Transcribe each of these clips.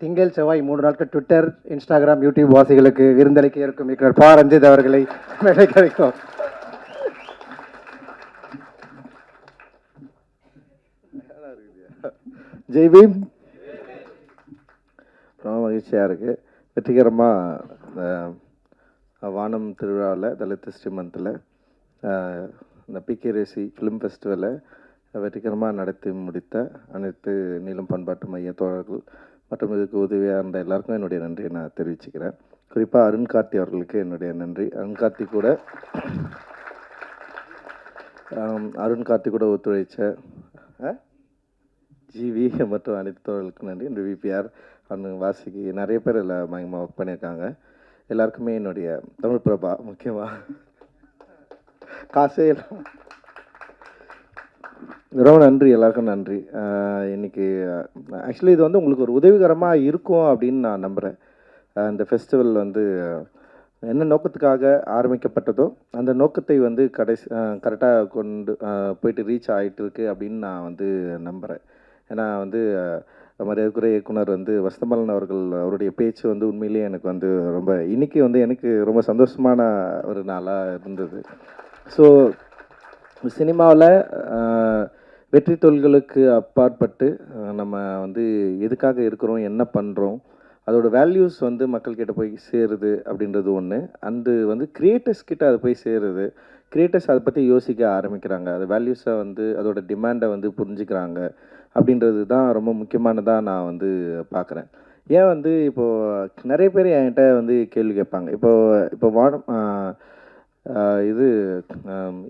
திங்கள் செவ்வாய் மூன்று நாட்கள் ட்விட்டர் இன்ஸ்டாகிராம் யூடியூப் வாசிகளுக்கு விருந்தளிக்க இருக்கும் இயக்குனர் பா. ரஞ்சித் அவர்களை கிடைக்கும். ஜெய் பீம். ரொம்ப மகிழ்ச்சியாக இருக்குது வெற்றிகரமாக வானம் திருவிழாவில் தலித் ஸ்ரீமந்தில் இந்த பிகே ரேசி ஃபிலிம் ஃபெஸ்டிவலை வெற்றிகரமாக நடத்தி முடித்த அனைத்து நீளம் பண்பாட்டு மைய தோழர்கள் மற்றும் இதுக்கு உதவியாக இருந்த எல்லாருக்கும் என்னுடைய நன்றியை நான் தெரிவிச்சுக்கிறேன். குறிப்பாக அருண் கார்த்தி அவர்களுக்கு என்னுடைய நன்றி. அருண் கார்த்தி கூட அருண் கார்த்தி கூட ஒத்துழைச்ச ஜிவி மற்றும் அனைத்து தோழர்களுக்கும் நன்றி. இந்த விபிஆர் அண்ணு வாசிக்கு நிறைய பேர் இதில் மயமாக ஒர்க் பண்ணியிருக்காங்க. எல்லாருக்குமே என்னுடைய தமிழ் பிரபா முக்கியமாக காசே இல்லை ரொம்ப நன்றி எல்லாருக்கும் நன்றி. இன்றைக்கி ஆக்சுவலி இது வந்து உங்களுக்கு ஒரு உதவிகரமாக இருக்கும் அப்படின்னு நான் நம்புகிறேன் இந்த ஃபெஸ்டிவல் வந்து என்ன நோக்கத்துக்காக ஆரம்பிக்கப்பட்டதோ அந்த நோக்கத்தை வந்து கடைசி கரெக்டாக கொண்டு போயிட்டு ரீச் ஆகிட்டு இருக்கு அப்படின்னு நான் வந்து நம்புகிறேன் ஏன்னா வந்து மரியாதைக்குரிய இயக்குனர் வந்து வசந்தமலன் அவர்கள் அவருடைய பேச்சு வந்து உண்மையிலேயே எனக்கு வந்து ரொம்ப இன்றைக்கி வந்து எனக்கு ரொம்ப சந்தோஷமான ஒரு நாளாக இருந்தது. ஸோ சினிமாவில் வெற்றி தொழில்களுக்கு அப்பாற்பட்டு நம்ம வந்து எதுக்காக இருக்கிறோம் என்ன பண்ணுறோம் அதோட வேல்யூஸ் வந்து மக்கள்கிட்ட போய் சேருது அப்படின்றது ஒன்று அந்த வந்து க்ரியேட்டர்ஸ் கிட்ட அது போய் சேருது. க்ரியேட்டர்ஸ் அதை பற்றி யோசிக்க ஆரம்பிக்கிறாங்க. அது வேல்யூஸை வந்து அதோட டிமாண்டை வந்து புரிஞ்சுக்கிறாங்க அப்படின்றது தான் ரொம்ப முக்கியமானதாக நான் வந்து பார்க்குறேன் ஏன் வந்து இப்போது நிறைய பேர் என்கிட்ட வந்து கேள்வி கேட்பாங்க. இப்போது இப்போ வானம் இது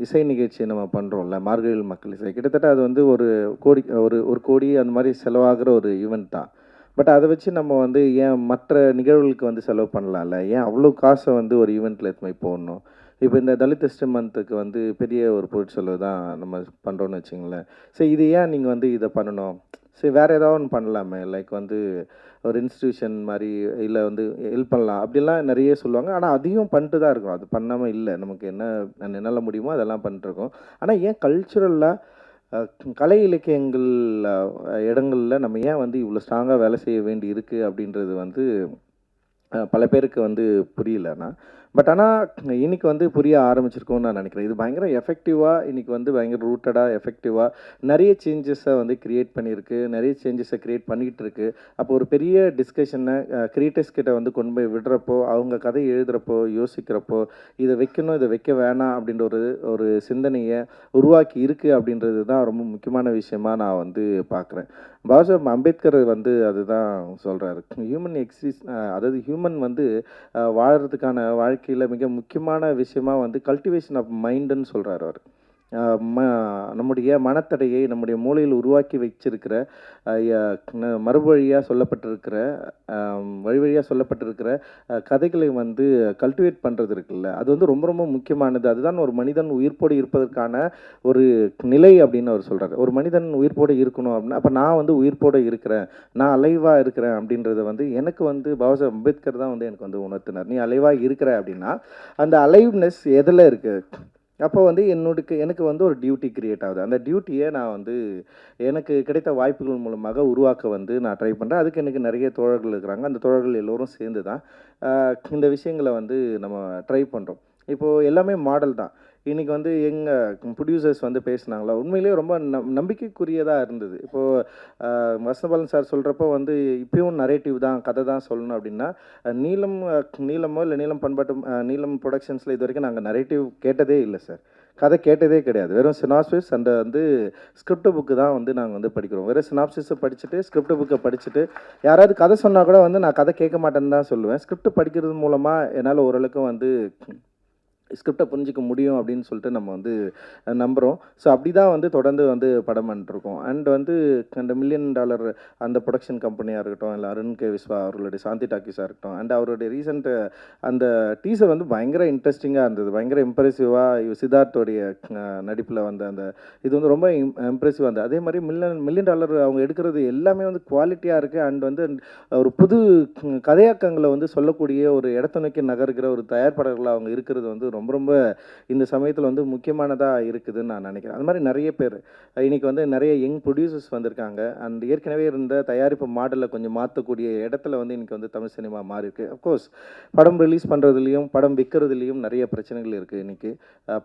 இசை நிகழ்ச்சி நம்ம பண்ணுறோம்ல மார்கழியில் மக்கள் இசை. கிட்டத்தட்ட அது வந்து ஒரு கோடி ஒரு ஒரு கோடி அந்த மாதிரி செலவாகிற ஒரு ஈவெண்ட் தான். பட் அதை வச்சு நம்ம வந்து ஏன் மற்ற நிகழ்வுகளுக்கு வந்து செலவு பண்ணலாம்ல? ஏன் அவ்வளோ காசை வந்து ஒரு ஈவெண்ட்டில் எடுத்து போய் போடணும்? இப்போ இந்த தலித் மந்த்துக்கு வந்து பெரிய ஒரு பொருட்செலவு தான் நம்ம பண்ணுறோன்னு வச்சுங்களேன் சரி இது ஏன் நீங்கள் வந்து இதை பண்ணணும்? சரி வேறு ஏதாவது ஒன்று பண்ணலாமே? லைக் வந்து ஒரு இன்ஸ்டியூஷன் மாதிரி இல்லை வந்து ஹெல்ப் பண்ணலாம். அப்படிலாம் நிறைய சொல்லுவாங்க. ஆனால் அதையும் பண்ணிட்டு தான் இருக்கும். அது பண்ணாமல் இல்லை. நமக்கு என்ன என்னால் முடியுமோ அதெல்லாம் பண்ணிட்டுருக்கோம் ஆனால் ஏன் கல்ச்சுரலாக கலை இலக்கியங்கள் இடங்களில் நம்ம ஏன் வந்து இவ்வளோ ஸ்ட்ராங்காக வேலை செய்ய வேண்டி இருக்குது அப்படின்றது வந்து பல பேருக்கு வந்து புரியலன்னா பட் ஆனால் இன்னைக்கு வந்து புரிய ஆரம்பிச்சிருக்கோம்னு நான் நினைக்கிறேன். இது பயங்கர எஃபெக்டிவாக இன்னைக்கு வந்து பயங்கர ரூட்டடாக எஃபெக்டிவாக நிறைய சேஞ்சஸை வந்து க்ரியேட் பண்ணியிருக்கு. நிறைய சேஞ்சஸை க்ரியேட் பண்ணிகிட்டு இருக்கு அப்போ ஒரு பெரிய டிஸ்கஷனை கிரியேட்டர்ஸ் கிட்ட வந்து கொண்டு போய் விடுறப்போ அவங்க கதை எழுதுகிறப்போ யோசிக்கிறப்போ இதை வைக்கணும் இதை வைக்க வேணாம் அப்படின்ற ஒரு ஒரு சிந்தனையை உருவாக்கி இருக்குது அப்படின்றது தான் ரொம்ப முக்கியமான விஷயமா நான் வந்து பார்க்குறேன். பாபாசாஹப் அம்பேத்கர் வந்து அதுதான் சொல்கிறாரு ஹியூமன் எக்ஸிஸ் அதாவது ஹியூமன் வந்து வாழறதுக்கான வாழ்க்கை வாழ்க்கையில் மிக முக்கியமான விஷயமா வந்து கல்டிவேஷன் ஆஃப் மைண்டுன்னு சொல்கிறார் அவர். ம நம்முடைய மனத்தடையை நம்முடைய மூளையில் உருவாக்கி வச்சிருக்கிற மறுவழியாக ய- சொல்லப்பட்டிருக்கிற வழி வழியாக சொல்லப்பட்டிருக்கிற கதைகளை வந்து கல்டிவேட் பண்ணுறது இருக்குல்ல. அது வந்து ரொம்ப ரொம்ப முக்கியமானது. அதுதான் ஒரு மனிதன் உயிர்ப்போடு இருப்பதற்கான ஒரு நிலை அப்படின்னு அவர் சொல்கிறார் ஒரு மனிதன் உயிர்ப்போடு இருக்கணும் அப்படின்னா அப்போ நான் வந்து உயிர்ப்போடு இருக்கிறேன். நான் அலைவாக இருக்கிறேன் அப்படின்றத வந்து எனக்கு வந்து பாபாசாஹ் அம்பேத்கர் தான் வந்து எனக்கு வந்து உணர்த்தினார். நீ அலைவாக இருக்கிற அப்படின்னா அந்த அலைவ்னஸ் எதில் இருக்குது அப்போ வந்து என்னோடுக்கு எனக்கு வந்து ஒரு டியூட்டி கிரியேட் ஆகுது. அந்த டியூட்டியை நான் வந்து எனக்கு கிடைத்த வாய்ப்புகள் மூலமாக உருவாக்க வந்து நான் ட்ரை பண்ணுறேன் அதுக்கு எனக்கு நிறைய தோழர்கள் இருக்கிறாங்க. அந்த தோழர்கள் எல்லோரும் சேர்ந்து தான் இந்த விஷயங்களை வந்து நம்ம ட்ரை பண்ணுறோம் இப்போது எல்லாமே மாடல் தான். இன்றைக்கி வந்து எங்கள் ப்ரொடியூசர்ஸ் வந்து பேசினாங்களா? உண்மையிலேயே ரொம்ப நம் நம்பிக்கைக்குரியதாக இருந்தது. இப்போது வசந்தபாலன் சார் சொல்கிறப்போ வந்து இப்பயும் நரேட்டிவ் தான் கதை தான் சொல்லணும் அப்படின்னா நீளம் நீலம் நீலமோ இல்லை நீலம் பண்பாட்டு நீளம் நீலம் ப்ரொடக்ஷன்ஸில் இது வரைக்கும் நாங்கள் நரேட்டிவ் கேட்டதே இல்லை சார். கதை கேட்டதே கிடையாது. வெறும் சினாப்சிஸ் அந்த வந்து ஸ்கிரிப்ட் புக்கு தான் வந்து நாங்கள் வந்து படிக்கிறோம். வெறும் சினாப்சிஸை படிச்சுட்டு ஸ்கிரிப்ட் புக்கை படிச்சுட்டு யாராவது கதை சொன்னால் கூட வந்து நான் கதை கேட்க மாட்டேன்னு தான் சொல்லுவேன். ஸ்கிரிப்ட் படிக்கிறது மூலமாக என்னால் ஓரளவுக்கு வந்து ஸ்கிரிப்டை புரிஞ்சிக்க முடியும் அப்படின்னு சொல்லிட்டு நம்ம வந்து நம்புகிறோம் ஸோ அப்படி தான் வந்து தொடர்ந்து வந்து படம் பண்ணிருக்கோம் அண்ட் வந்து அந்த மில்லியன் டாலர் அந்த ப்ரொடக்ஷன் கம்பெனியாக இருக்கட்டும் இல்லை அருண் கே விஸ்வா அவர்களுடைய சாந்தி டாக்கிஸாக இருக்கட்டும் அண்ட் அவருடைய ரீசெண்ட் அந்த டீசர் வந்து பயங்கர இன்ட்ரெஸ்டிங்காக இருந்தது. பயங்கர இம்ப்ரெசிவாக சித்தார்த்தோடைய நடிப்பில் வந்த அந்த இது வந்து ரொம்ப இம்ப்ரெசிவாக இருந்தது. அதே மாதிரி மில்லியன் மில்லியன் டாலர் அவங்க எடுக்கிறது எல்லாமே வந்து குவாலிட்டியாக இருக்குது அண்ட் வந்து ஒரு புது கதையாக்கங்களை வந்து சொல்லக்கூடிய ஒரு இடத்த நோக்கி நகர்கிற ஒரு தயாரிப்பாளர்களாக அவங்க இருக்கிறது வந்து ரொம்ப ரொம்ப இந்த சமயத்தில் வந்து முக்கியமானதாக இருக்குதுன்னு நான் நினைக்கிறேன். அது மாதிரி நிறைய பேர் இன்றைக்கி வந்து நிறைய யங் ப்ரொடியூசர்ஸ் வந்திருக்காங்க. அண்ட் ஏற்கனவே இருந்த தயாரிப்பு மாடலை கொஞ்சம் மாற்றக்கூடிய இடத்துல வந்து இன்றைக்கி வந்து தமிழ் சினிமா மாறி இருக்கு அஃப்கோர்ஸ் படம் ரிலீஸ் பண்ணுறதுலையும் படம் விற்கிறதுலையும் நிறைய பிரச்சனைகள் இருக்குது இன்றைக்கி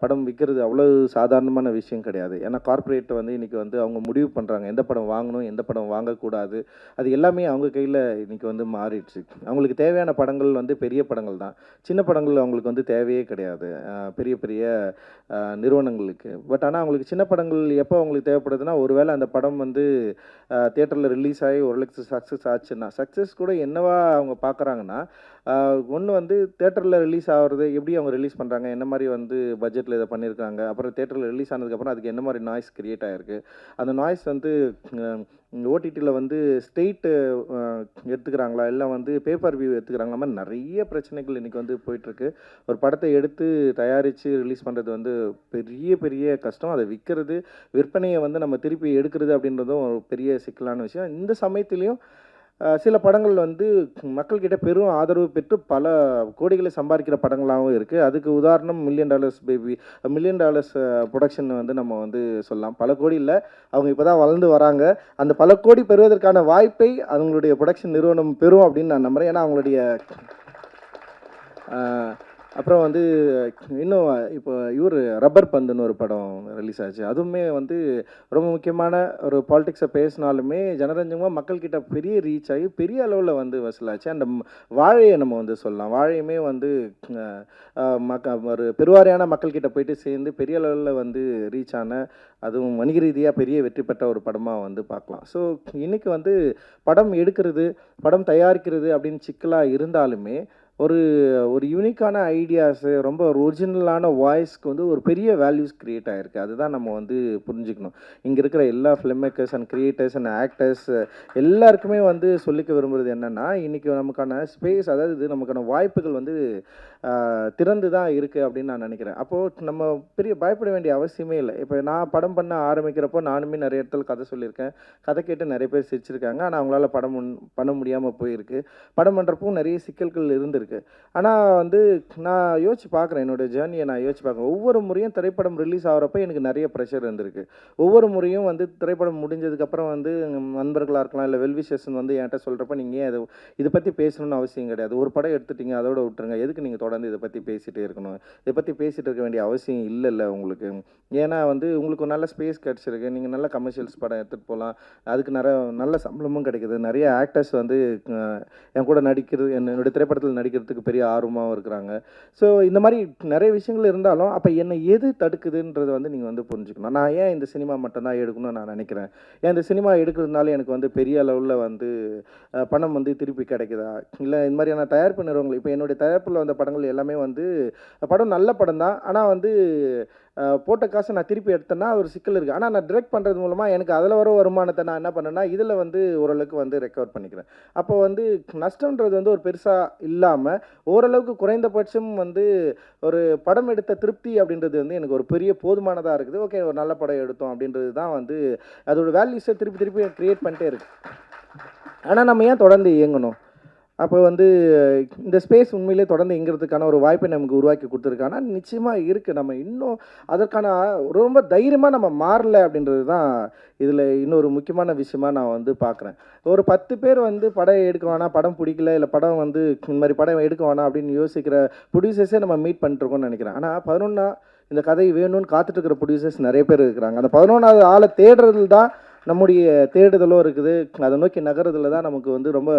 படம் விற்கிறது அவ்வளோ சாதாரணமான விஷயம் கிடையாது. ஏன்னா கார்ப்பரேட் வந்து இன்றைக்கி வந்து அவங்க முடிவு பண்ணுறாங்க எந்த படம் வாங்கணும் எந்த படம் வாங்கக்கூடாது. அது எல்லாமே அவங்க கையில் இன்றைக்கி வந்து மாறிடுச்சு. அவங்களுக்கு தேவையான படங்கள் வந்து பெரிய படங்கள் தான். சின்ன படங்கள் அவங்களுக்கு வந்து தேவையே கிடையாது. கிடையாது பெரிய பெரிய நிறுவனங்களுக்கு பட் ஆனால் அவங்களுக்கு சின்ன படங்கள் எப்போ அவங்களுக்கு தேவைப்படுதுன்னா ஒருவேளை அந்த படம் வந்து தேட்டரில் ரிலீஸ் ஆகி ஒரு லட்சம் சக்ஸஸ் ஆச்சுன்னா சக்ஸஸ் கூட என்னவா அவங்க பார்க்குறாங்கன்னா ஒன்று வந்து தேட்டரில் ரிலீஸ் ஆகிறது எப்படி அவங்க ரிலீஸ் பண்ணுறாங்க என்ன மாதிரி வந்து பட்ஜெட்டில் இதை பண்ணியிருக்காங்க அப்புறம் தேட்டரில் ரிலீஸ் ஆனதுக்கப்புறம் அதுக்கு என்ன மாதிரி நாய்ஸ் க்ரியேட் ஆகிருக்கு அந்த நாய்ஸ் வந்து ஓடிடியில் வந்து ஸ்டெயிட்டு எடுத்துக்கிறாங்களா இல்லை வந்து பேப்பர் வியூ எடுத்துக்கிறாங்களா மாதிரி நிறைய பிரச்சனைகள் இன்றைக்கி வந்து போயிட்டுருக்கு. ஒரு படத்தை எடுத்து தயாரித்து ரிலீஸ் பண்ணுறது வந்து பெரிய பெரிய கஷ்டம். அதை விற்கிறது விற்பனையை வந்து நம்ம திருப்பி எடுக்கிறது அப்படின்றதும் ஒரு பெரிய சிக்கலான விஷயம். இந்த சமயத்துலேயும் சில படங்கள் வந்து மக்கள்கிட்ட பெரும் ஆதரவு பெற்று பல கோடிகளை சம்பாதிக்கிற படங்களாகவும் இருக்குது அதுக்கு உதாரணம் million dollars baby million dollars production வந்து நம்ம வந்து சொல்லலாம். பல கோடி இல்லை. அவங்க இப்போ தான் வளர்ந்து வராங்க. அந்த பல கோடி பெறுவதற்கான வாய்ப்பை அவங்களுடைய ப்ரொடக்ஷன் நிறுவனம் பெறும் அப்படின்னு நான் நம்புகிறேன் ஏன்னா அவங்களுடைய அப்புறம் வந்து இன்னும் இப்போ இவர் ரப்பர் பந்துன்னு ஒரு படம் ரிலீஸ் ஆச்சு. அதுவுமே வந்து ரொம்ப முக்கியமான ஒரு பாலிடிக்ஸை பேசினாலுமே ஜனரஞ்சகமாக மக்கள்கிட்ட பெரிய ரீச் ஆகி பெரிய அளவில் வந்து வசூலாச்சு. அந்த வாழையை நம்ம வந்து சொல்லலாம். வாழையுமே வந்து மக்க ஒரு பெருவாரியான மக்கள்கிட்ட போயிட்டு சேர்ந்து பெரிய அளவில் வந்து ரீச் ஆன அதுவும் வணிக ரீதியாக பெரிய வெற்றி பெற்ற ஒரு படமாக வந்து பார்க்கலாம். ஸோ இன்றைக்கி வந்து படம் எடுக்கிறது படம் தயாரிக்கிறது அப்படின்னு சிக்கலாக இருந்தாலுமே ஒரு ஒரு யூனிக்கான ஐடியாஸு ரொம்ப ஒரிஜினலான வாய்ஸ்க்கு வந்து ஒரு பெரிய வேல்யூஸ் க்ரியேட் ஆகிருக்கு அதுதான் நம்ம வந்து புரிஞ்சுக்கணும். இங்கே இருக்கிற எல்லா film makers and creators and actors எல்லாருக்குமே வந்து சொல்லிக்க விரும்புறது என்னென்னா இன்றைக்கி நமக்கான ஸ்பேஸ் அதாவது இது நமக்கான வாய்ப்புகள் வந்து திறந்து தான் இருக்குது அப்படின்னு நான் நினைக்கிறேன். அப்போது நம்ம பெரிய பயப்பட வேண்டிய அவசியமே இல்லை. இப்போ நான் படம் பண்ண ஆரம்பிக்கிறப்போ நானுமே நிறைய இடத்துல கதை சொல்லியிருக்கேன். கதை கேட்டு நிறைய பேர் சிரிச்சிருக்காங்க. ஆனால் அவங்களால படம் பண்ண முடியாமல் போயிருக்கு. படம் பண்ணுறப்பவும் நிறைய சிக்கல்கள் இருந்திருக்கு. ஆனால் வந்து நான் யோசிச்சு பார்க்குறேன். என்னோடய ஜேர்னியை நான் யோசிச்சு பார்க்குறேன். ஒவ்வொரு முறையும் திரைப்படம் ரிலீஸ் ஆகிறப்ப எனக்கு நிறைய ப்ரெஷர் இருந்திருக்கு. ஒவ்வொரு முறையும் வந்து திரைப்படம் முடிஞ்சதுக்கப்புறம் வந்து நண்பர்களாக இருக்கலாம் இல்லை வெல்விஷர்ஸ் வந்து என்கிட்ட சொல்கிறப்ப நீங்கள் ஏன் இது இதை பற்றி பேசணும்னு அவசியம் கிடையாது. ஒரு படம் எடுத்துட்டீங்க அதோட விட்டுருங்க. எதுக்கு நீங்கள் தொடர்ந்து இதை பற்றி பேசிகிட்டே இருக்கணும். இதை பற்றி பேசிகிட்டு இருக்க வேண்டிய அவசியம் இல்லைல்ல உங்களுக்கு. ஏன்னா வந்து உங்களுக்கு நல்ல ஸ்பேஸ் கிடச்சிருக்கு. நீங்கள் நல்ல கமர்ஷியல்ஸ் படம் எடுத்துகிட்டு போகலாம் அதுக்கு நிறைய நல்ல சம்பளமும் கிடைக்குது. நிறைய ஆக்டர்ஸ் வந்து என் கூட நடிக்கிறது என்னுடைய திரைப்படத்தில் நடிக்கிறதுக்கு பெரிய ஆர்வமாகவும் இருக்கிறாங்க. ஸோ இந்த மாதிரி நிறைய விஷயங்கள் இருந்தாலும் அப்போ என்னை எது தடுக்குதுன்றது வந்து நீங்கள் வந்து புரிஞ்சுக்கணும். நான் ஏன் இந்த சினிமா மட்டும்தான் எடுக்கணும்னு நான் நினைக்கிறேன். ஏன் இந்த சினிமா எடுக்கிறதுனால எனக்கு வந்து பெரிய அளவில் வந்து பணம் வந்து திருப்பி கிடைக்குதா? இல்லை இந்த மாதிரியான தயாரிப்பு நிறுவனங்கள் இப்போ என்னுடைய தயாரிப்பில் வந்த படங்கள் எல்லாமே வந்து படம் நல்ல படம் தான். ஆனால் வந்து போட்ட காசை நான் திருப்பி எடுத்தேன்னா ஒரு சிக்கல் இருக்குது ஆனால் நான் டிரெக்ட் பண்ணுறது மூலமாக எனக்கு அதில் வர வருமானத்தை நான் என்ன பண்ணேன்னா இதில் வந்து ஓரளவுக்கு வந்து ரெக்கவர் பண்ணிக்கிறேன். அப்போ வந்து நஷ்டம்ன்றது வந்து ஒரு பெருசாக இல்லாமல் ஓரளவுக்கு குறைந்தபட்சம் வந்து ஒரு படம் எடுத்த திருப்தி அப்படின்றது வந்து எனக்கு ஒரு பெரிய போதுமானதாக இருக்குது. ஓகே ஒரு நல்ல படம் எடுத்தோம் அப்படின்றது தான் வந்து அதோட வேல்யூஸை திருப்பி திருப்பி க்ரியேட் பண்ணிட்டே இருக்குது ஆனால் நம்ம ஏன் தொடர்ந்து இயங்கணும்? அப்போ வந்து இந்த ஸ்பேஸ் உண்மையிலே தொடர்ந்து இங்கிறதுக்கான ஒரு வாய்ப்பை நமக்கு உருவாக்கி கொடுத்துருக்கானா நிச்சயமாக இருக்குது நம்ம இன்னும் அதற்கான ரொம்ப தைரியமாக நம்ம மாறல அப்படின்றது தான் இதில் இன்னொரு முக்கியமான விஷயமா நான் வந்து பார்க்குறேன். ஒரு பத்து பேர் வந்து படம் எடுக்க வேணாம் படம் பிடிக்கல இல்லை படம் வந்து இந்த மாதிரி படம் எடுக்க வேணாம் அப்படின்னு யோசிக்கிற ப்ரொடியூசர்ஸே நம்ம மீட் பண்ணிட்டுருக்கோம்னு நினைக்கிறேன். ஆனால் பதினொன்றா இந்த கதை வேணும்னு காத்துட்டு இருக்கிற ப்ரொடியூசர்ஸ் நிறைய பேர் இருக்கிறாங்க. அந்த பதினொன்றாவது ஆளை தேடுறதுல தான் நம்முடைய தேடுதலும் இருக்குது. அதை நோக்கி நகரத்தில் தான் நமக்கு வந்து ரொம்ப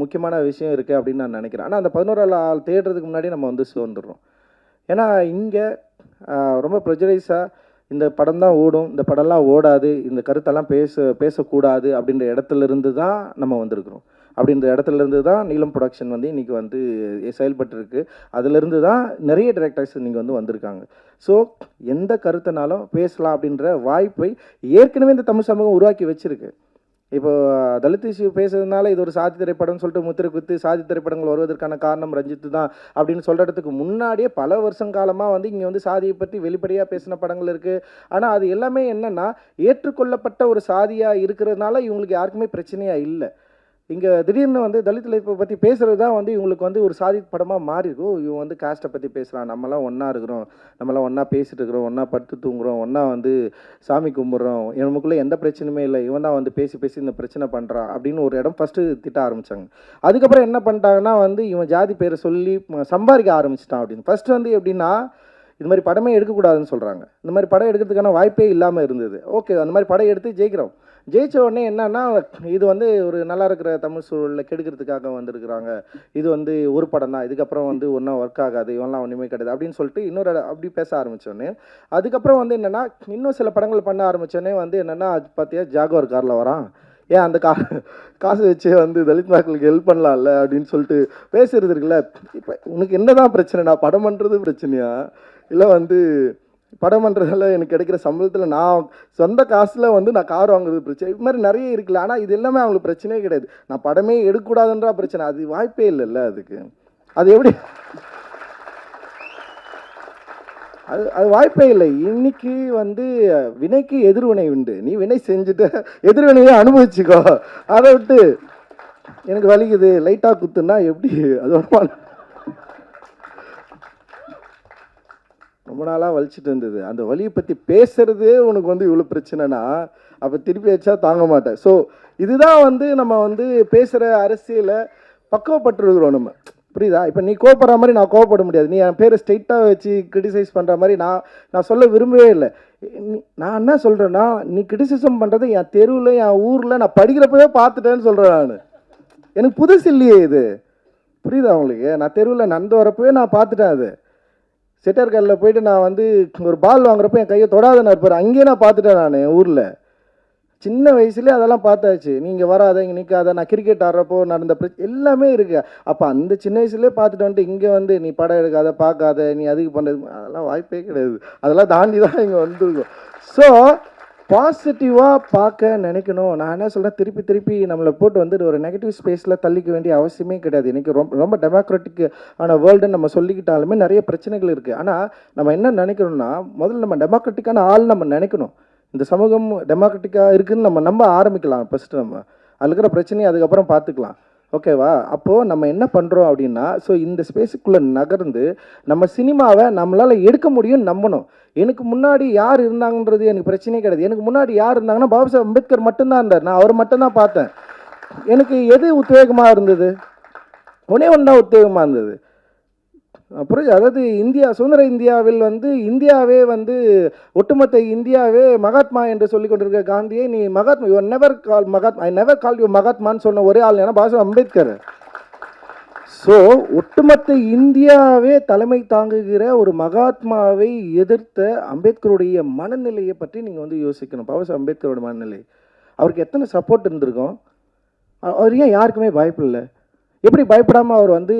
முக்கியமான விஷயம் இருக்குது அப்படின்னு நான் நினைக்கிறேன். ஆனால் அந்த பதினோராள் ஆள் தேடுறதுக்கு முன்னாடி நம்ம வந்து சோர்ந்துடுறோம். ஏன்னா இங்கே ரொம்ப ப்ரெஜரைஸாக இந்த படம் தான் ஓடும் இந்த படம்லாம் ஓடாது இந்த கருத்தெல்லாம் பேச பேசக்கூடாது அப்படின்ற இடத்துல இருந்து தான் நம்ம வந்திருக்கிறோம். அப்படின்ற இடத்துல இருந்து தான் நீலம் ப்ரொடக்ஷன் வந்து இன்றைக்கி வந்து செயல்பட்டுருக்கு. அதுலேருந்து தான் நிறைய டேரக்டர்ஸ் இன்றைக்கி வந்து வந்திருக்காங்க. ஸோ எந்த கருத்தினாலும் பேசலாம் அப்படின்ற வாய்ப்பை ஏற்கனவே இந்த தமிழ் சமூகம் உருவாக்கி வச்சுருக்கு. இப்போ தலித் இஷ்யூ பேசுறதுனால இது ஒரு சாதி திரைப்படம்னு சொல்லிட்டு முத்திரை குத்து சாதி திரைப்படங்கள் வருவதற்கான காரணம் ரஞ்சித்து தான் அப்படின்னு சொல்கிறதுக்கு முன்னாடியே பல வருஷம் காலமாக வந்து இங்கே வந்து சாதியை பற்றி வெளிப்படையாக பேசின படங்கள் இருக்குது ஆனால் அது எல்லாமே என்னென்னா ஏற்றுக்கொள்ளப்பட்ட ஒரு சாதியாக இருக்கிறதுனால இவங்களுக்கு யாருக்குமே பிரச்சனையாக இல்லை. இங்கே திடீர்னு வந்து தலித் லைஃப்பை பற்றி பேசுகிறது தான் வந்து இவங்களுக்கு வந்து ஒரு சாதி படமாக மாறி இருக்கும் இவன் வந்து காஸ்ட்டை பற்றி பேசுகிறான் நம்மலாம் ஒன்றா இருக்கிறோம். நம்மலாம் ஒன்றா பேசிட்டு இருக்கிறோம். ஒன்றா படுத்து தூங்குறோம். ஒன்றா வந்து சாமி கும்பிட்றோம். நமக்குள்ளே எந்த பிரச்சனையுமே இல்லை. இவன் தான் வந்து பேசி பேசி இந்த பிரச்சனை பண்ணுறான் அப்படின்னு ஒரு இடம் ஃபஸ்ட்டு திட்ட ஆரம்பித்தாங்க அதுக்கப்புறம் என்ன பண்ணிட்டாங்கன்னா வந்து இவன் ஜாதி பேரை சொல்லி சம்பாதிக்க ஆரம்பிச்சிட்டான் அப்படின்னு. ஃபஸ்ட்டு வந்து எப்படின்னா இது மாதிரி படமே எடுக்கக்கூடாதுன்னு சொல்கிறாங்க இந்த மாதிரி படம் எடுக்கிறதுக்கான வாய்ப்பே இல்லாமல் இருந்தது. ஓகே அந்த மாதிரி படம் எடுத்து ஜெயிக்கிறோம். ஜெயிச்ச உடனே என்னன்னா இது வந்து ஒரு நல்லா இருக்கிற தமிழ் சூழலில் கெடுக்கிறதுக்காக வந்திருக்கிறாங்க. இது வந்து ஒரு படம் தான். இதுக்கப்புறம் வந்து ஒன்றும் ஒர்க் ஆகாது. இவன்லாம் ஒன்றுமே கிடையாது. அப்படின்னு சொல்லிட்டு இன்னொரு அப்படி பேச ஆரம்பித்தோன்னே அதுக்கப்புறம் வந்து என்னென்னா இன்னும் சில படங்கள் பண்ண ஆரம்பித்தோடனே வந்து என்னென்னா பார்த்தியா ஜாகுவர் காரில் வரான். ஏன் அந்த கா காசு வச்சு வந்து தலித் மக்களுக்கு ஹெல்ப் பண்ணலாம்ல? அப்படின்னு சொல்லிட்டு பேசுறது இருக்குல்ல. இப்போ உனக்கு என்னதான் பிரச்சனை நான் படம் பண்ணுறது பிரச்சனையா? இல்லை வந்து படம் பண்ணுறதால எனக்கு கிடைக்கிற சம்பளத்தில் நான் சொந்த காசில் வந்து நான் கார் வாங்குறது பிரச்சனை. இது மாதிரி நிறைய இருக்குல்ல. ஆனால் இது எல்லாமே அவங்களுக்கு பிரச்சனையே கிடையாது. நான் படமே எடுக்கக்கூடாதுன்றா பிரச்சனை. அது வாய்ப்பே இல்லைல்ல அதுக்கு. அது எப்படி? அது அது வாய்ப்பே இல்லை. இன்னைக்கு வந்து வினைக்கு எதிர்வினை உண்டு. நீ வினை செஞ்சுட்டு எதிர்வினையை அனுபவிச்சுக்கோ. அதை விட்டு எனக்கு வலிக்குது. லைட்டாக குத்துனா எப்படி? அது ரொம்ப நாளாக வலிச்சிட்டு இருந்தது. அந்த வலியை பற்றி பேசுகிறதே உனக்கு வந்து இவ்வளோ பிரச்சனைனா அப்போ திருப்பி வச்சா தாங்க மாட்டேன். ஸோ இதுதான் வந்து நம்ம வந்து பேசுகிற அரசியலை பக்குவப்பட்டுருக்குறோம் நம்ம. புரியுதா? இப்போ நீ கோவப்படுற மாதிரி நான் கோவப்பட முடியாது. நீ என் பேரை ஸ்ட்ரெயிட்டாக வச்சு கிரிட்டிசைஸ் பண்ணுற மாதிரி நான் நான் சொல்ல விரும்பவே இல்லை. நான் என்ன சொல்கிறேன்னா நீ கிரிட்டிசிசம் பண்ணுறது என் தெருவில் என் ஊரில் நான் படிக்கிறப்பவே பார்த்துட்டேன்னு சொல்கிறேன் நான். எனக்கு புதுசு இல்லையே இது. புரியுதா உங்களுக்கு? நான் தெருவில் நடந்து வரப்பவே நான் பார்த்துட்டேன் அது. செட்டர் கல்லில் போயிட்டு நான் வந்து ஒரு பால் வாங்குறப்ப என் கையை தொடாத இருப்பார் அங்கேயே நான் பார்த்துட்டேன் நான் ஊரில். சின்ன வயசுலேயே அதெல்லாம் பார்த்தாச்சு. நீங்கள் வராத இங்கே நிற்காத நான் கிரிக்கெட் ஆடுறப்போ நடந்த பிரச்சனை எல்லாமே இருக்கு. அப்போ அந்த சின்ன வயசுலேயே பார்த்துட்டு வந்துட்டு இங்கே வந்து நீ படம் எடுக்காத பார்க்காத நீ அதுக்கு பண்ணுறது அதெல்லாம் வாய்ப்பே கிடையாது. அதெல்லாம் தாண்டி தான் இங்கே வந்துருக்கோம். ஸோ பாசிட்டிவாக பார்க்க நினைக்கணும். நான் என்ன சொல்கிறேன் திருப்பி திருப்பி நம்மளை போட்டு வந்து ஒரு நெகட்டிவ் ஸ்பேஸில் தள்ளிக்க வேண்டிய அவசியமே கிடையாது. எனக்கு ரொம்ப ரொம்ப டெமோக்ராட்டிக் ஆன வேர்ல்டுன்னு நம்ம சொல்லிக்கிட்டாலுமே நிறைய பிரச்சனைகள் இருக்குது ஆனால் நம்ம என்ன நினைக்கணும்னா முதல்ல நம்ம டெமோக்ராட்டிக்கான ஆள் நம்ம நினைக்கணும். இந்த சமூகம் டெமோக்ராட்டிக்காக இருக்குதுன்னு நம்ம நம்ப ஆரம்பிக்கலாம். ஃபஸ்ட்டு நம்ம. அதில் இருக்கிற பிரச்சனையை அதுக்கப்புறம் பார்த்துக்கலாம். ஓகேவா? அப்போது நம்ம என்ன பண்ணுறோம் அப்படின்னா ஸோ இந்த ஸ்பேஸுக்குள்ளே நகர்ந்து நம்ம சினிமாவை நம்மளால் எடுக்க முடியும்னு நம்பணும். எனக்கு முன்னாடி யார் இருந்தாங்கன்றது எனக்கு பிரச்சனையே கிடையாது. எனக்கு முன்னாடி யார் இருந்தாங்கன்னா பாபா சாஹேப் அம்பேத்கர் மட்டும்தான் இருந்தார். நான் அவர் மட்டும்தான் பார்த்தேன். எனக்கு எது உத்வேகமாக இருந்தது? ஒன்றே ஒன்றா உத்வேகமாக இருந்தது. புரிஞ்சு அதாவது இந்தியா சுதந்திர இந்தியாவில் வந்து இந்தியாவே வந்து ஒட்டுமொத்த இந்தியாவே மகாத்மா என்று சொல்லி கொண்டிருக்க காந்தியை நீ Mahatma your never call Mahatma I never call you மகாத்மான்னு சொன்ன ஒரே ஆள் ஏன்னா பாபா அம்பேத்கர். ஸோ ஒட்டுமொத்த இந்தியாவே தலைமை தாங்குகிற ஒரு மகாத்மாவை எதிர்த்த அம்பேத்கருடைய மனநிலையை பற்றி நீங்கள் வந்து யோசிக்கணும். பாபா அம்பேத்கரோட மனநிலை. அவருக்கு எத்தனை சப்போர்ட் இருந்திருக்கும்? அவர் ஏன் யாருக்குமே பயப்படல எப்படி பயப்படாமல் அவர் வந்து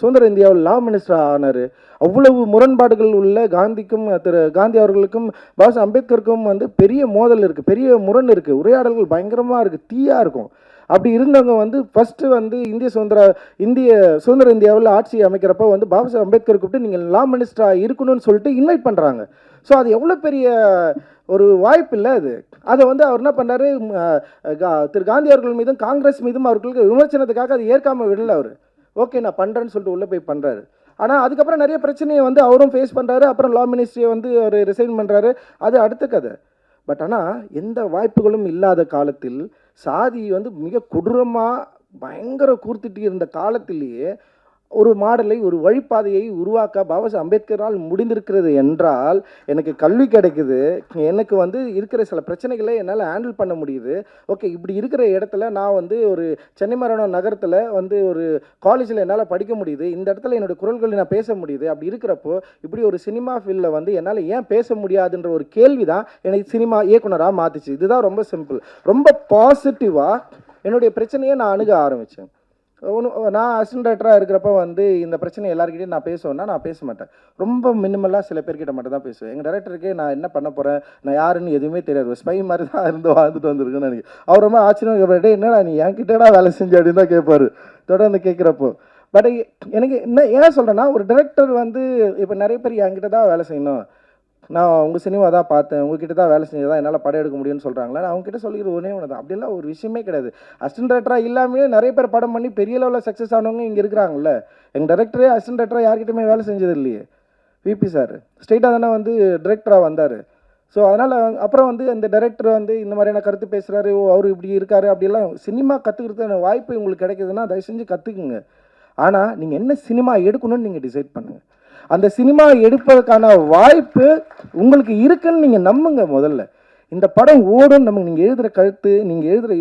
சுதந்திர இந்தியாவில் லா மினிஸ்டர் ஆனார்? அவ்வளவு முரண்பாடுகள் உள்ள காந்திக்கும் திரு காந்தி அவர்களுக்கும் பாபா அம்பேத்கருக்கும் வந்து பெரிய மோதல் இருக்குது பெரிய முரண் இருக்குது உரையாடல்கள் பயங்கரமாக இருக்குது தீயாக இருக்கும். அப்படி இருந்தவங்க வந்து ஃபஸ்ட்டு வந்து இந்திய சுதந்திர இந்திய சுதந்திர இந்தியாவில் ஆட்சி அமைக்கிறப்ப வந்து பாபா சாஹேப் அம்பேத்கர் கூப்பிட்டு நீங்கள் லா மினிஸ்டராக இருக்கணும்னு சொல்லிட்டு இன்வைட் பண்ணுறாங்க ஸோ அது எவ்வளோ பெரிய ஒரு வாய்ப்பு இல்லை அது. அதை வந்து அவர் என்ன பண்ணார்? கா- திரு காந்தி அவர்கள் மீதும் காங்கிரஸ் மீதும் அவர்களுக்கு விமர்சனத்துக்காக அதை ஏற்காம விடல அவர். ஓகே நான் பண்ணுறேன்னு சொல்லிட்டு உள்ளே போய் பண்ணுறாரு ஆனால் அதுக்கப்புறம் நிறைய பிரச்சனையை வந்து அவரும் ஃபேஸ் பண்ணுறாரு அப்புறம் லா மினிஸ்ட்ரியை வந்து அவர் ரிசைன் பண்ணுறாரு அது அடுத்த கதை. பட் ஆனால் எந்த வாய்ப்புகளும் இல்லாத காலத்தில் சாதி வந்து மிக கொடூரமாக பயங்கர கூர்த்திட்டு இருந்த காலத்திலேயே ஒரு மாடலை ஒரு வழிபாதையை உருவாக்க பாபா அம்பேத்கரால் முடிந்திருக்கிறது என்றால் எனக்கு கல்வி கிடைக்குது. எனக்கு வந்து இருக்கிற சில பிரச்சனைகளை என்னால் ஹேண்டில் பண்ண முடியுது. ஓகே இப்படி இருக்கிற இடத்துல நான் வந்து ஒரு சென்னை மரணம் நகரத்தில் வந்து ஒரு காலேஜில் என்னால் படிக்க முடியுது. இந்த இடத்துல என்னோட குரல்களை நான் பேச முடியுது. அப்படி இருக்கிறப்போ இப்படி ஒரு சினிமா ஃபீல்டில் வந்து என்னால் ஏன் பேச முடியாதுன்ற ஒரு கேள்வி தான் எனக்கு சினிமா இயக்குனராக மாற்றுச்சு இதுதான் ரொம்ப சிம்பிள் ரொம்ப பாசிட்டிவாக என்னுடைய பிரச்சனையை நான் அணுக ஆரம்பித்தேன் ஒன்று நான் அசிஸ்டன்ட் இருக்கிறப்ப வந்து இந்த பிரச்சனை எல்லாருக்கிட்டையும் நான் பேசுவேன்னா நான் பேச மாட்டேன். ரொம்ப மினிமலாக சில பேர்கிட்ட மட்டும் தான் பேசுவேன். எங்கள் டேரக்டருக்கே நான் என்ன பண்ண போகிறேன் நான் யாருன்னு எதுவுமே தெரியாது. ஸ்பை மாதிரி தான் இருந்து வாழ்ந்துட்டு வந்திருக்குன்னு நினைக்கிறேன். அவர் ரொம்ப ஆச்சரியம் கேட்பாரு என்னடா நீ? என்கிட்டடா வேலை செஞ்சு அப்படின்னு தான் கேட்பாரு தொடர்ந்து கேட்குறப்போ. பட் எனக்கு என்ன ஏன் சொல்கிறேன்னா ஒரு டைரக்டர் வந்து இப்போ நிறைய பேர் என்கிட்ட தான் வேலை செய்யணும். நான் உங்கள் சினிமா தான் பார்த்தேன். உங்ககிட்ட தான் வேலை செஞ்சு தான் என்னால் படம் எடுக்க முடியும்னு சொல்கிறாங்களா நான் அவங்ககிட்ட சொல்லிக்கிற ஒன்றே ஒன்று தான் அப்படிலாம் ஒரு விஷயமே கிடையாது. அசிஸ்டன்ட் டேரக்டராக இல்லாமல் நிறைய பேர் படம் பண்ணி பெரிய லெவலில் சக்ஸஸ் ஆனவங்க இங்கே இருக்கிறாங்கல்ல. எங்கள் டேரக்டரே அசிஸ்டன்ட் டேரக்டராக யார்கிட்டயுமே வேலை செஞ்சது இல்லையே. விபி சார் ஸ்ட்ரெயிட்டாக தானே வந்து டிரெக்டராக வந்தார். ஸோ அதனால் அப்புறம் வந்து அந்த டைரக்டர் வந்து இந்த மாதிரியான கருத்து பேசுகிறாரு ஓ அவர் இப்படி இருக்காரு அப்படிலாம் சினிமா கற்றுக்கிறதுக்கான வாய்ப்பு உங்களுக்கு கிடைக்குதுன்னா தயவு செஞ்சு கற்றுக்குங்க ஆனால் நீங்கள் என்ன சினிமா எடுக்கணும்னு நீங்கள் டிசைட் பண்ணுங்கள் அந்த சினிமா எடுப்பதற்கான வாய்ப்பு உங்களுக்கு இருக்குன்னு நீங்கள் நம்புங்க முதல்ல. இந்த படம் ஓடும் நம்ம நீங்கள் எழுதுகிற கருத்து நீங்கள் எழுதுகிற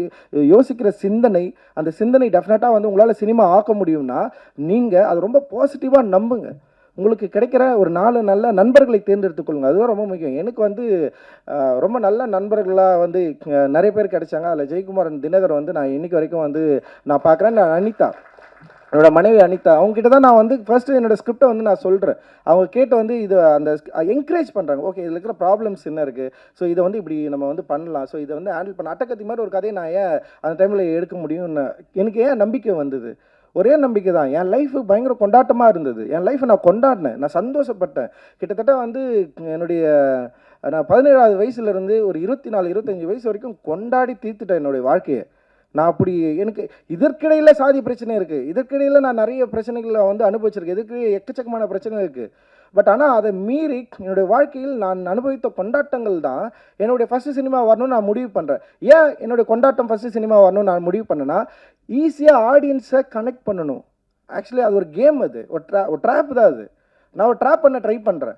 யோசிக்கிற சிந்தனை அந்த சிந்தனை டெஃபினட்டாக வந்து உங்களால் சினிமா ஆக்க முடியும்னா நீங்கள் அது ரொம்ப பாசிட்டிவாக நம்புங்க. உங்களுக்கு கிடைக்கிற ஒரு நாலு நல்ல நண்பர்களை தேர்ந்தெடுத்துக் கொள்ளுங்க. அதுதான் ரொம்ப முக்கியம். எனக்கு வந்து ரொம்ப நல்ல நண்பர்களாக வந்து நிறைய பேர் கிடைச்சாங்க. அதில் ஜெயக்குமார் தினகர் வந்து நான் இன்னைக்கு வரைக்கும் வந்து நான் பார்க்குறேன் நான் அனிதா. என்னோட மனைவி அனிதா அவங்க கிட்ட தான் நான் வந்து ஃபர்ஸ்ட் என்னோட ஸ்கிரிப்டை வந்து நான் சொல்கிறேன் அவங்க கேட்டு வந்து இது அந்த என்கரேஜ் பண்ணுறாங்க ஓகே இதில் இருக்கிற ப்ராப்ளம்ஸ் என்ன இருக்குது ஸோ இதை வந்து இப்படி நம்ம வந்து பண்ணலாம். ஸோ இதை வந்து ஹேண்டில் பண்ண அட்டக்கத்தி மாதிரி ஒரு கதையை நான் ஏன் அந்த டைமில் எடுக்க முடியும்னு எனக்கு ஏன் நம்பிக்கை வந்தது? ஒரே நம்பிக்கை தான். என் லைஃப் பயங்கர கொண்டாட்டமாக இருந்தது. என் லைஃப்பை நான் கொண்டாடினேன். நான் சந்தோஷப்பட்டேன். கிட்டத்தட்ட வந்து என்னுடைய நான் பதினேழாவது வயசுலேருந்து ஒரு இருபத்தி நாலு இருபத்தஞ்சி வயசு வரைக்கும் கொண்டாடி தீர்த்துட்டேன் என்னுடைய வாழ்க்கையை. நான் அப்படி எனக்கு இதற்கிடையில் சாதி பிரச்சனை இருக்குது இதற்கிடையில் நான் நிறைய பிரச்சனைகளை வந்து அனுபவிச்சிருக்கேன். இதுக்கு எக்கச்சக்கமான பிரச்சனை இருக்குது பட் ஆனால் அதை மீறி என்னுடைய வாழ்க்கையில் நான் அனுபவித்த கொண்டாட்டங்கள் தான் என்னுடைய ஃபஸ்ட்டு சினிமா வரணும்னு நான் முடிவு பண்ணுறேன் ஏன் என்னுடைய கொண்டாட்டம் ஃபஸ்ட்டு சினிமா வரணும்னு நான் முடிவு பண்ணேன்னா ஈஸியாக ஆடியன்ஸை கனெக்ட் பண்ணணும். ஆக்சுவலி அது ஒரு கேம் அது. ஒரு ட்ரா ஒரு ட்ராப் தான் அது. நான் ஒரு ட்ராப் பண்ண ட்ரை பண்ணுறேன்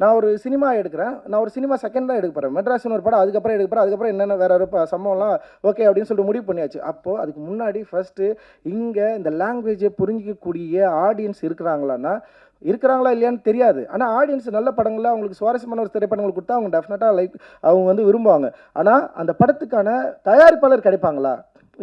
நான் ஒரு சினிமா எடுக்கிறேன். நான் ஒரு சினிமா செகண்ட் தான் எடுக்க போகிறேன் மெட்ராஸ்னு ஒரு படம் அதுக்கப்புறம் எடுக்க போகிறேன் அதுக்கப்புறம் என்னென்ன வேறு ஒரு சம்பவம்லாம் ஓகே அப்படின்னு சொல்லிட்டு முடிவு பண்ணியாச்சு. அப்போது அதுக்கு முன்னாடி ஃபஸ்ட்டு இங்கே இந்த லாங்குவேஜை புரிஞ்சிக்கக்கூடிய ஆடியன்ஸ் இருக்கிறாங்களான்னா இருக்கிறாங்களா இல்லையான்னு தெரியாது. ஆனால் ஆடியன்ஸ் நல்ல படங்களில் அவங்களுக்கு சுவாரஸ்யமான ஒரு திரைப்படங்கள் கொடுத்தா அவங்க டெஃபினட்டாக லைக் அவங்க வந்து விரும்புவாங்க. ஆனால் அந்த படத்துக்கான தயாரிப்பாளர் கிடைப்பாங்களா?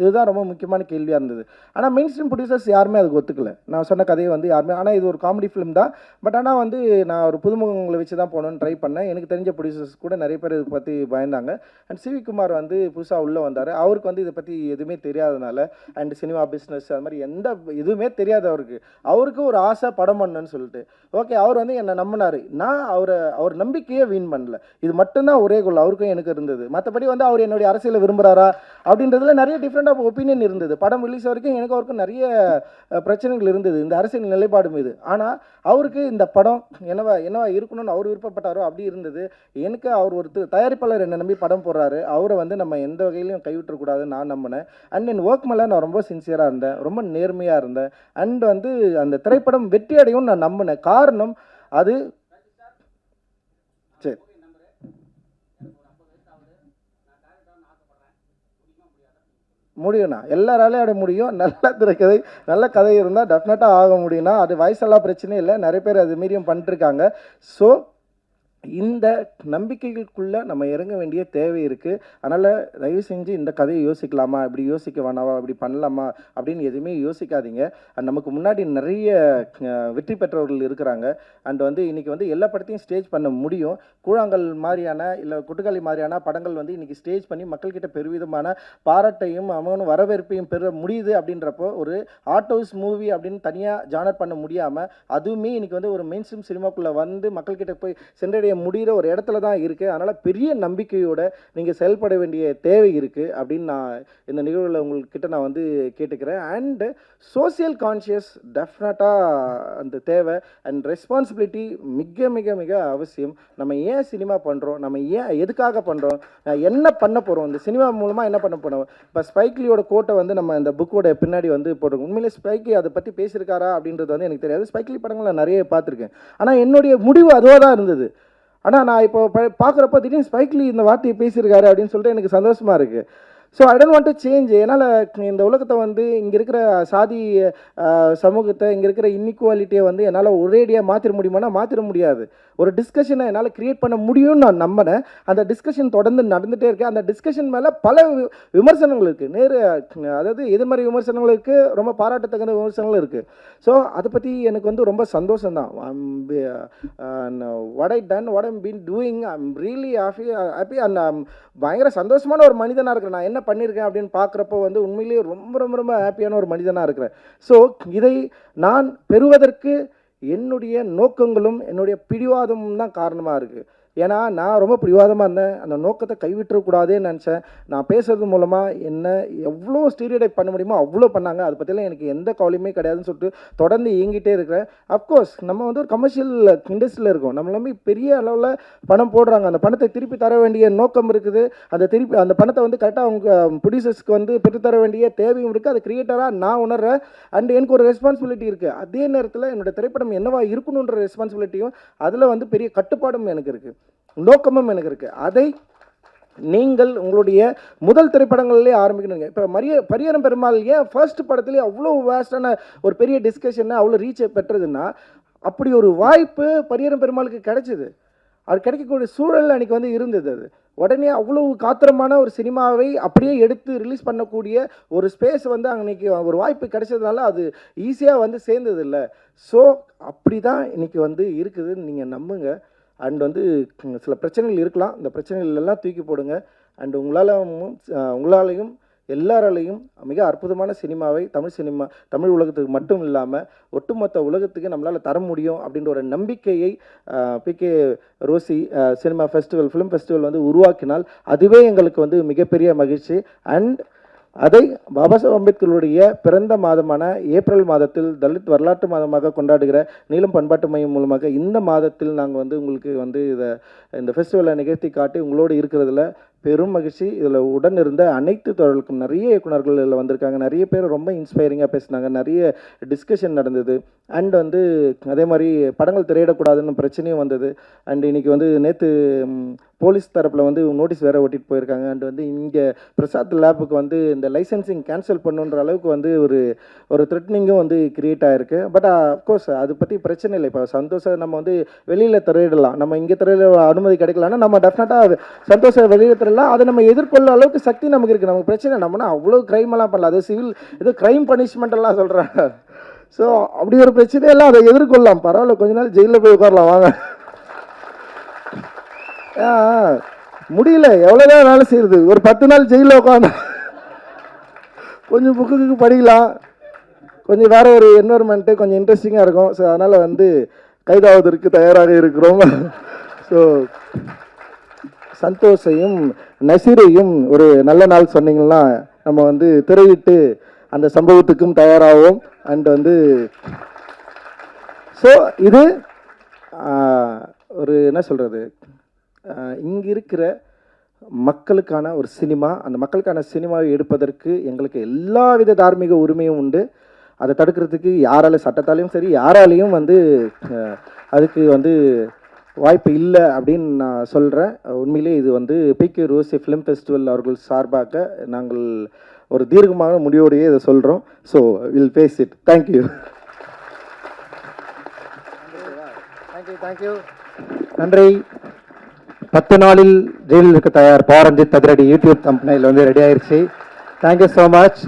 இதுதான் ரொம்ப முக்கியமான கேள்வியாக இருந்தது. ஆனால் மெயின் ஸ்ட்ரீம் ப்ரொடியூசர்ஸ் யாருமே அதுக்கு ஒத்துக்கல. நான் சொன்ன கதையை வந்து யாருமே ஆனால் இது ஒரு காமெடி ஃபிலிம் தான். பட் ஆனால் வந்து நான் ஒரு புதுமுகங்களை வச்சு தான் போகணுன்னு ட்ரை பண்ணேன். எனக்கு தெரிஞ்ச ப்ரொடியூசர்ஸ் கூட நிறைய பேர் இதை பற்றி பயந்தாங்க. அண்ட் சிவிகுமார் வந்து புதுசாக உள்ளே வந்தார். அவருக்கு வந்து இதை பற்றி எதுவுமே தெரியாதனால அண்ட் சினிமா பிஸ்னஸ் அது மாதிரி எந்த எதுவுமே தெரியாது அவருக்கு. அவருக்கு ஒரு ஆசை படம் பண்ணணும்னு சொல்லிட்டு. ஓகே அவர் வந்து என்னை நம்பினார். நான் அவரை அவர் நம்பிக்கையே வீண் பண்ணல. இது மட்டும்தான் ஒரே கோல் அவருக்கும் எனக்கு இருந்தது. மற்றபடி வந்து அவர் என்னுடைய அரசியலை விரும்புகிறாரா அப்படின்றதுல நிறைய டிஃப்ரெண்ட் ஆஃப் ஒப்பீனியன் இருந்தது. படம் ரிலீஸ் வரைக்கும் எனக்கு அவருக்கும் நிறைய பிரச்சனைகள் இருந்தது இந்த அரசியல் நிலைப்பாடு மீது. ஆனால் அவருக்கு இந்த படம் என்னவா என்னவா இருக்கணும்னு அவர் விருப்பப்பட்டாரோ அப்படி இருந்தது. எனக்கு அவர் ஒரு தயாரிப்பாளர் என்னை நம்பி படம் போடுறாரு. அவரை வந்து நம்ம எந்த வகையிலையும் கைவிட்டக்கூடாதுன்னு நான் நம்பினேன். அண்ட் என் ஒர்க் மேலே நான் ரொம்ப சின்சியராக இருந்தேன். ரொம்ப நேர்மையாக இருந்தேன். அண்ட் வந்து அந்த திரைப்படம் வெற்றி அடையும் நான் நம்பினேன். காரணம் அது சரி முடியும்ண்ணா எல்லாராலையும் அடைய முடியும். நல்ல திரைக்கதை நல்ல கதை இருந்தால் டெஃபினட்டாக ஆக முடியும்னா அது வயசெல்லாம் பிரச்சனையும் இல்லை. நிறைய பேர் அது மீறியும் பண்ணிட்டுருக்காங்க ஸோ இந்த நம்பிக்கைகளுக்குள்ளே நம்ம இறங்க வேண்டிய தேவை இருக்குது அதனால் தயவு செஞ்சு இந்த கதையை யோசிக்கலாமா? இப்படி யோசிக்க வேணாமா? இப்படி பண்ணலாமா? அப்படின்னு எதுவுமே யோசிக்காதீங்க. அண்ட் நமக்கு முன்னாடி நிறைய வெற்றி பெற்றவர்கள் இருக்கிறாங்க. அண்ட் வந்து இன்றைக்கி வந்து எல்லா படத்தையும் ஸ்டேஜ் பண்ண முடியும். கூழாங்கல் மாதிரியான இல்லை குட்டுக்காளி மாதிரியான படங்கள் வந்து இன்றைக்கி ஸ்டேஜ் பண்ணி மக்கள்கிட்ட பெருவிதமான பாராட்டையும் அவனும் வரவேற்பையும் பெற முடியுது அப்படின்றப்போ ஒரு ஆர்ட் ஹவுஸ் மூவி அப்படின்னு தனியாக ஜானர் பண்ண முடியாமல் அதுவுமே இன்றைக்கி வந்து ஒரு மெயின் ஸ்ட்ரீம் சினிமாக்குள்ளே வந்து மக்கள்கிட்ட போய் சென்றடைய முடிகிற ஒரு இடத்துல தான் இருக்குது அதனால் பெரிய நம்பிக்கையோட நீங்கள் செயல்பட வேண்டிய தேவை இருக்குது அப்படின்னு நான் இந்த நிகழ்வில் உங்கள்கிட்ட நான் வந்து கேட்டுக்கிறேன். அண்டு சோசியல் கான்ஷியஸ் டெஃபினட்டாக அந்த தேவை அண்ட் ரெஸ்பான்சிபிலிட்டி மிக மிக மிக அவசியம். நம்ம ஏன் சினிமா பண்ணுறோம் நம்ம ஏன் எதுக்காக பண்ணுறோம் என்ன பண்ண போகிறோம் இந்த சினிமா மூலமாக என்ன பண்ண போகிறோம் இப்போ ஸ்பைக்லியோட கோட்டை வந்து நம்ம இந்த புக்கோட பின்னாடி வந்து போட்டிருக்கோம். உண்மையிலே ஸ்பைக்கி அதை பற்றி பேசியிருக்காரா அப்படின்றது வந்து எனக்கு தெரியாது. ஸ்பைக்லி படங்கள் நிறைய பார்த்துருக்கேன். ஆனால் என்னுடைய முடிவு அதுவாக தான் இருந்தது. ஆனால் நான் இப்போ பார்க்குறப்ப திடீர்னு ஸ்பைக்லி இந்த வார்த்தையை பேசியிருக்காரு அப்படின்னு சொல்லிட்டு எனக்கு சந்தோஷமாக இருக்குது so I don't want to change என்னால் இந்த உலகத்தை வந்து இங்கே இருக்கிற சாதி சமூகத்தை இங்கே இருக்கிற இன்இக்வாலிட்டியை வந்து என்னால் ஒரேடியாக மாற்றிட முடியுமானா மாற்றிட முடியாது. ஒரு டிஸ்கஷனை என்னால் கிரியேட் பண்ண முடியும்னு நான் நம்பினேன் அந்த டிஸ்கஷன் தொடர்ந்து நடந்துகிட்டே இருக்கேன் அந்த டிஸ்கஷன் மேலே பல வி- விமர்சனங்கள் இருக்குது நேரு அதாவது எதிர்மறை விமர்சனங்கள் இருக்குது ரொம்ப பாராட்டத்தகுந்த விமர்சனங்களும் இருக்குது ஸோ அதை பற்றி எனக்கு வந்து ரொம்ப சந்தோஷம் தான் I done what I'm been doing I'm really happy happy and பயங்கர சந்தோஷமான ஒரு மனிதனாக இருக்கிறேன். நான் என்ன பண்ணியிருக்கேன் அப்படின்னு பார்க்குறப்போ வந்து உண்மையிலேயே ரொம்ப ரொம்ப ரொம்ப ஹாப்பியான ஒரு மனிதனாக இருக்கிறேன். ஸோ இதை நான் பெறுவதற்கு என்னுடைய நோக்கங்களும் என்னுடைய பிடிவாதமும் தான் காரணமாக இருக்குது. ஏன்னா நான் ரொம்ப பிடிவாதமாக இருந்தேன். அந்த நோக்கத்தை கைவிட்டுறக்கூடாதுன்னு நினச்சேன். நான் பேசுறது மூலமாக என்ன எவ்வளோ ஸ்டீரியோடைப் பண்ண முடியுமோ அவ்வளோ பண்ணாங்க. அதை பற்றிலாம் எனக்கு எந்த கவலையுமே கிடையாதுன்னு சொல்லிட்டு தொடர்ந்து இயங்கிட்டே இருக்கிறேன். அஃப்கோர்ஸ் நம்ம வந்து ஒரு கமர்ஷியல் இண்டஸ்ட்ரியில் இருக்கோம். நம்ம எல்லாமே பெரிய அளவில் பணம் போடுறாங்க. அந்த பணத்தை திருப்பி தர வேண்டிய நோக்கம் இருக்குது. அந்த திருப்பி அந்த பணத்தை வந்து கரெக்டாக அவங்க ப்ரொடியூசர்ஸ்க்கு வந்து பெற்றுத்தர வேண்டிய தேவையும் இருக்குது அது கிரியேட்டராக நான் உணர்றேன். அண்ட் எனக்கு ஒரு ரெஸ்பான்சிபிலிட்டி இருக்குது அதே நேரத்தில் என்னோடய திரைப்படம் என்னவா இருக்கணுன்ற ரெஸ்பான்சிபிலிட்டியும் அதில் வந்து பெரிய கட்டுப்பாடும் எனக்கு இருக்குது நோக்கமும் எனக்கு இருக்குது அதை நீங்கள் உங்களுடைய முதல் திரைப்படங்கள்லேயே ஆரம்பிக்கணுங்க. இப்போ மரிய பரியரம் பெருமாள் ஏன் ஃபர்ஸ்ட் படத்துலேயே அவ்வளோ வேஸ்டான ஒரு பெரிய டிஸ்கஷன் அவ்வளோ ரீச்சை பெற்றதுன்னா அப்படி ஒரு வாய்ப்பு பரியரம் பெருமாளுக்கு கிடைச்சிது. அது கிடைக்கக்கூடிய சூழல் அன்றைக்கி வந்து இருந்தது அது. உடனே அவ்வளவு காத்திரமான ஒரு சினிமாவை அப்படியே எடுத்து ரிலீஸ் பண்ணக்கூடிய ஒரு ஸ்பேஸ் வந்து அன்றைக்கி ஒரு வாய்ப்பு கிடைச்சதுனால அது ஈஸியாக வந்து சேர்ந்தது இல்லை ஸோ அப்படி தான் இன்றைக்கி வந்து இருக்குதுன்னு நீங்கள் நம்புங்க. அண்ட் வந்து சில பிரச்சனைகள் இருக்கலாம். இந்த பிரச்சனைகள் எல்லாம் தூக்கி போடுங்க. அண்ட் உங்களால் உங்களாலையும் எல்லாராலையும் மிக அற்புதமான சினிமாவை தமிழ் சினிமா தமிழ் உலகத்துக்கு மட்டும் இல்லாமல் ஒட்டுமொத்த உலகத்துக்கு நம்மளால் தர முடியும் அப்படின்ற ஒரு நம்பிக்கையை PK Rosy cinema festival film festival வந்து உருவாக்கினால் அதுவே எங்களுக்கு வந்து மிகப்பெரிய மகிழ்ச்சி. அண்ட் அதை பாபாசாப் அம்பேத்கருடைய பிறந்த மாதமான ஏப்ரல் மாதத்தில் தலித் வரலாற்று மாதமாக கொண்டாடுகிற நீளம் பண்பாட்டு மையம் மூலமாக இந்த மாதத்தில் நாங்கள் வந்து உங்களுக்கு வந்து இதை இந்த ஃபெஸ்டிவலை நிகழ்த்தி காட்டி உங்களோடு இருக்கிறதுல பெரும் மகிழ்ச்சி. இதில் உடன் இருந்த அனைத்து தொழிலுக்கும் நிறைய இயக்குநர்கள் இதில் வந்திருக்காங்க. நிறைய பேர் ரொம்ப இன்ஸ்பைரிங்காக பேசினாங்க. நிறைய டிஸ்கஷன் நடந்தது. அண்ட் வந்து அதே மாதிரி படங்கள் திரையிடக்கூடாதுன்னு பிரச்சனையும் வந்தது. அண்ட் இன்றைக்கி வந்து நேற்று போலீஸ் தரப்பில் வந்து நோட்டீஸ் வேறு ஓட்டிகிட்டு போயிருக்காங்க. அண்ட் வந்து இங்கே பிரசாத் லேபுக்கு வந்து இந்த லைசன்சிங் கேன்சல் பண்ணுன்ற அளவுக்கு வந்து ஒரு ஒரு த்ரெட்னிங்கும் வந்து கிரியேட் ஆகிருக்கு பட் அஃப்கோர்ஸ் அதை பற்றி பிரச்சனை இல்லை. இப்போ சந்தோஷம் நம்ம வந்து வெளியில் திரையிடலாம். நம்ம இங்கே திரையிட அனுமதி கிடைக்கலன்னா நம்ம டெஃபினட்டாக சந்தோஷம் வெளியில் திரையிடலாம். அதை நம்ம எதிர்கொள்ள அளவுக்கு சக்தி நமக்கு இருக்குது நமக்கு பிரச்சனை நம்மனா அவ்வளோ க்ரைம் எல்லாம் பண்ணல. அது சிவில் இது க்ரைம் பனிஷ்மெண்ட் எல்லாம் சொல்கிறாங்க ஸோ அப்படி ஒரு பிரச்சனையெல்லாம் அதை எதிர்கொள்ளலாம். பரவாயில்ல. கொஞ்ச நாள் ஜெயிலில் போய் உட்காரலாம். வாங்க. முடியல. எவ்வளோதான் வேலை செய்யுது ஒரு பத்து நாள் ஜெயிலில் உட்காந்து கொஞ்சம் புக்குக்கு படிக்கலாம். கொஞ்சம் வேறு ஒரு என்வரன்மெண்ட்டு கொஞ்சம் இன்ட்ரெஸ்டிங்காக இருக்கும். ஸோ அதனால் வந்து கைதாவதற்கு தயாராக இருக்கிறோம். ஸோ சந்தோஷையும் நசீரையும் ஒரு நல்ல நாள் சொன்னீங்கன்னா நம்ம வந்து திரையிட்டு அந்த சம்பவத்துக்கும் தயாராகும் அண்ட் வந்து ஸோ இது ஒரு என்ன சொல்கிறது இங்கே இருக்கிற மக்களுக்கான ஒரு சினிமா அந்த மக்களுக்கான சினிமாவை எடுப்பதற்கு எங்களுக்கு எல்லாவித தார்மீக உரிமையும் உண்டு. அதை தடுக்கிறதுக்கு யாரால சட்டத்தாலையும் சரி யாராலையும் வந்து அதுக்கு வந்து வாய்ப்பு இல்லை அப்படின்னு நான் சொல்கிறேன் உண்மையிலே இது வந்து பிகே ரோசி ஃபிலிம் ஃபெஸ்டிவல் அவர்கள் சார்பாக நாங்கள் ஒரு தீர்க்கமான முடிவோடையே இதை சொல்கிறோம் so will face it thank you thank you thank you நன்றி. பத்து நாளில் ஜெயிலில் இருக்க தயார் பாரஞ்சித் அதிரடி யூடியூப் கம்பெனியில் வந்து ரெடி ஆயிடுச்சு தேங்க்யூ ஸோ மச்